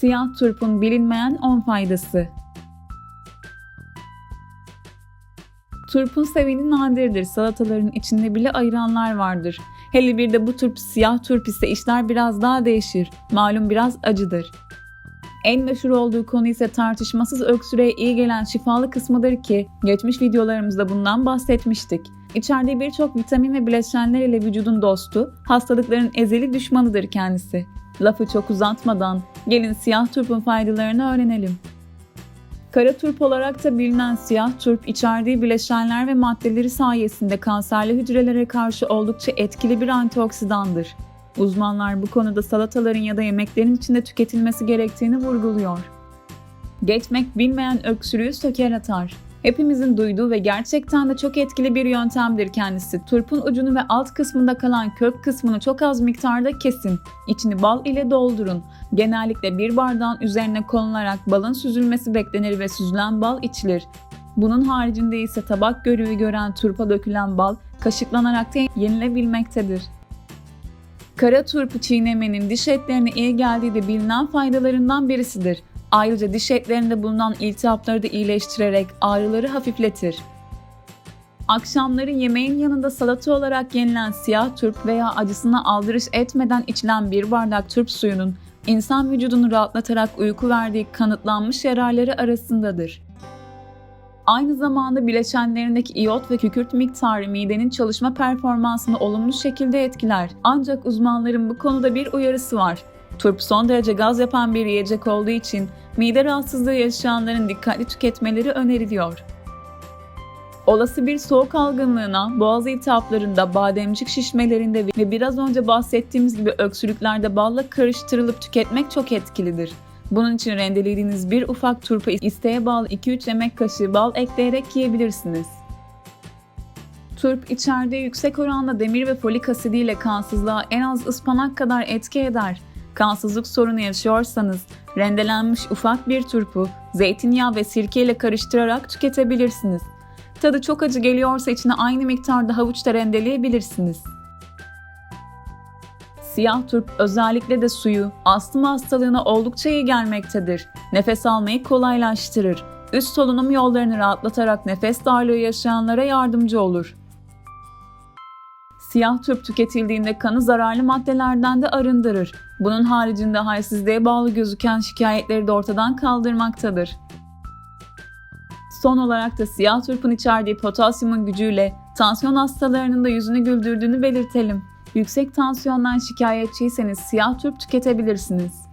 Siyah turpun bilinmeyen 10 faydası. Turpun seveni nadirdir. Salataların içinde bile ayıranlar vardır. Hele bir de bu turp siyah turp ise işler biraz daha değişir. Malum biraz acıdır. En meşhur olduğu konu ise tartışmasız öksürüğe iyi gelen şifalı kısmıdır ki geçmiş videolarımızda bundan bahsetmiştik. İçerdiği birçok vitamin ve bileşenler ile vücudun dostu, hastalıkların ezeli düşmanıdır kendisi. Lafı çok uzatmadan gelin siyah turpun faydalarını öğrenelim. Kara turp olarak da bilinen siyah turp içerdiği bileşenler ve maddeleri sayesinde kanserli hücrelere karşı oldukça etkili bir antioksidandır. Uzmanlar bu konuda salataların ya da yemeklerin içinde tüketilmesi gerektiğini vurguluyor. Geçmek bilmeyen öksürüğü söker atar. Hepimizin duyduğu ve gerçekten de çok etkili bir yöntemdir kendisi. Turpun ucunu ve alt kısmında kalan kök kısmını çok az miktarda kesin. İçini bal ile doldurun. Genellikle bir bardağın üzerine konularak balın süzülmesi beklenir ve süzülen bal içilir. Bunun haricinde ise tabak görüğü gören turpa dökülen bal kaşıklanarak da yenilebilmektedir. Kara turpu çiğnemenin diş etlerine iyi geldiği de bilinen faydalarından birisidir. Ayrıca diş etlerinde bulunan iltihapları da iyileştirerek ağrıları hafifletir. Akşamları yemeğin yanında salata olarak yenilen siyah turp veya acısına aldırış etmeden içilen bir bardak turp suyunun insan vücudunu rahatlatarak uyku verdiği kanıtlanmış yararları arasındadır. Aynı zamanda bileşenlerindeki iyot ve kükürt miktarı midenin çalışma performansını olumlu şekilde etkiler. Ancak uzmanların bu konuda bir uyarısı var. Turp son derece gaz yapan bir yiyecek olduğu için mide rahatsızlığı yaşayanların dikkatli tüketmeleri öneriliyor. Olası bir soğuk algınlığına, boğaz iltihaplarında, bademcik şişmelerinde ve biraz önce bahsettiğimiz gibi öksürüklerde balla karıştırılıp tüketmek çok etkilidir. Bunun için rendelediğiniz bir ufak turpa isteğe bağlı 2-3 yemek kaşığı bal ekleyerek yiyebilirsiniz. Turp içerdiği yüksek oranda demir ve folik asidiyle kansızlığa en az ıspanak kadar etki eder. Kansızlık sorunu yaşıyorsanız rendelenmiş ufak bir turpu zeytinyağı ve sirke ile karıştırarak tüketebilirsiniz. Tadı çok acı geliyorsa içine aynı miktarda havuç da rendeleyebilirsiniz. Siyah turp özellikle de suyu astım hastalığına oldukça iyi gelmektedir. Nefes almayı kolaylaştırır. Üst solunum yollarını rahatlatarak nefes darlığı yaşayanlara yardımcı olur. Siyah turp tüketildiğinde kanı zararlı maddelerden de arındırır. Bunun haricinde halsizliğe bağlı gözüken şikayetleri de ortadan kaldırmaktadır. Son olarak da siyah turpun içerdiği potasyumun gücüyle tansiyon hastalarının da yüzünü güldürdüğünü belirtelim. Yüksek tansiyondan şikayetçiyseniz siyah turp tüketebilirsiniz.